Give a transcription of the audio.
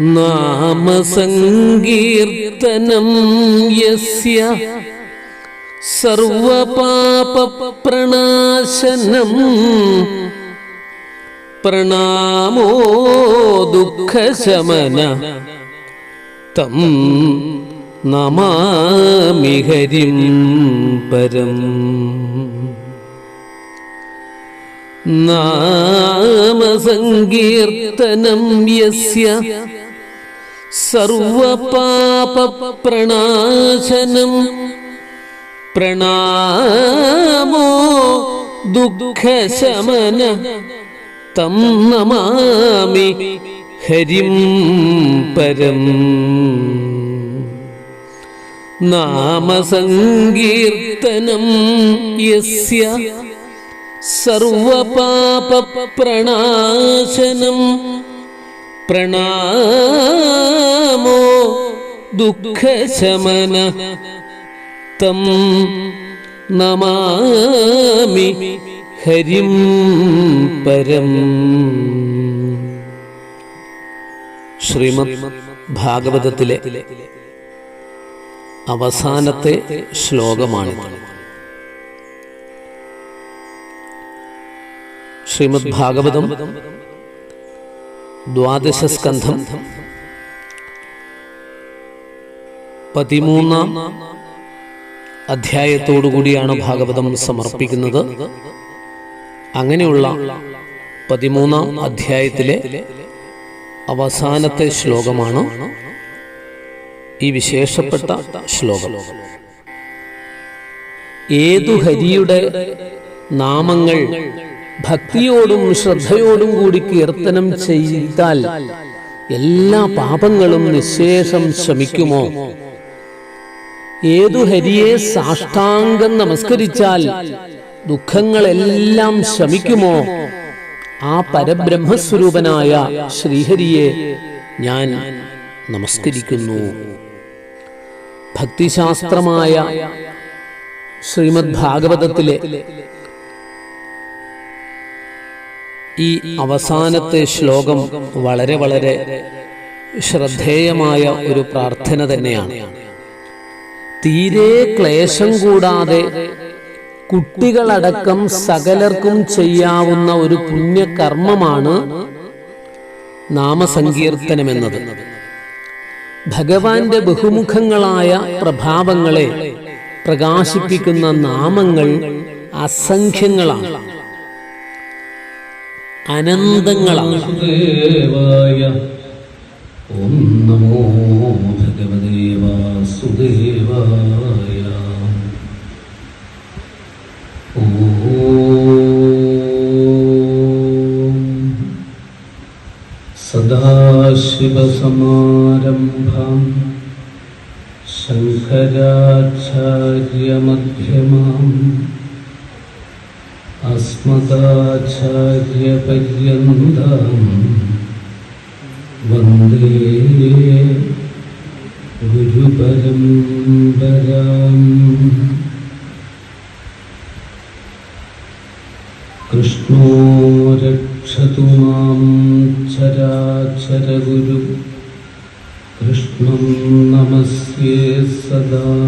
നാമസങ്കീർത്തനം യസ്യ. സർവപാപപ്രണാശനം പ്രണാമോ ദുഃഖശമന. തം നമാമി ഹരിം പരം. നാമസങ്കീർത്തനം യസ്യ. സർവപാപപ്രണാശനം. പ്രണാമോ ദുഃഖശമന. തം നമാമി ഹരിം പരം. നാമസങ്കീർത്തനം യസ്യ സർവപാപപ്രണാശനം. പ്രണാമോ ദുഃഖശമന തം നമാമി ഹരിം പരം. ശ്രീമദ് ഭാഗവതത്തിലെ അവസാനത്തെ ശ്ലോകമാണ് ശ്രീമദ് ഭാഗവതം ദ്വാദശ സ്കന്ധം പതിമൂന്നാം അധ്യായത്തോടുകൂടിയാണ് ഭാഗവതം സമർപ്പിക്കുന്നത്. അങ്ങനെയുള്ള പതിമൂന്നാം അധ്യായത്തിലെ അവസാനത്തെ ശ്ലോകമാണ് ഈ വിശേഷപ്പെട്ട ശ്ലോകം. ഏതു ഹരിയുടെ നാമങ്ങൾ ഭക്തിയോടും ശ്രദ്ധയോടും കൂടി കീർത്തനം ചെയ്താൽ എല്ലാ പാപങ്ങളും നിശേഷം ശമിക്കുമോ? ഏതു ഹരിയെ സാഷ്ടാംഗം നമസ്കരിച്ചാൽ ദുഃഖങ്ങളെല്ലാം ശമിക്കുമോ? ആ പരബ്രഹ്മസ്വരൂപനായ ശ്രീഹരിയെ ഞാൻ നമസ്കരിക്കുന്നു. ഭക്തിശാസ്ത്രമായ ശ്രീമദ് ഭാഗവതത്തിലെ ഈ അവസാനത്തെ ശ്ലോകം വളരെ വളരെ ശ്രദ്ധേയമായ ഒരു പ്രാർത്ഥന തന്നെയാണ്. തീരെ ക്ലേശം കൂടാതെ കുട്ടികളടക്കം സകലർക്കും ചെയ്യാവുന്ന ഒരു പുണ്യകർമ്മമാണ് നാമസങ്കീർത്തനമെന്നത്. ഭഗവാന്റെ ബഹുമുഖങ്ങളായ പ്രഭാവങ്ങളെ പ്രകാശിപ്പിക്കുന്ന നാമങ്ങൾ അസംഖ്യങ്ങളാണ്. അനന്തങ്ങളാണ്. വാസുദേവായ ഓ സദാശിവസമാരംഭാം ശങ്കരാചാര്യമധ്യമാം അസ്മദാചാര്യപര്യന്താം कृष्णो रक्षतु मां चराचरगुरु कृष्णं नमस्ये सदा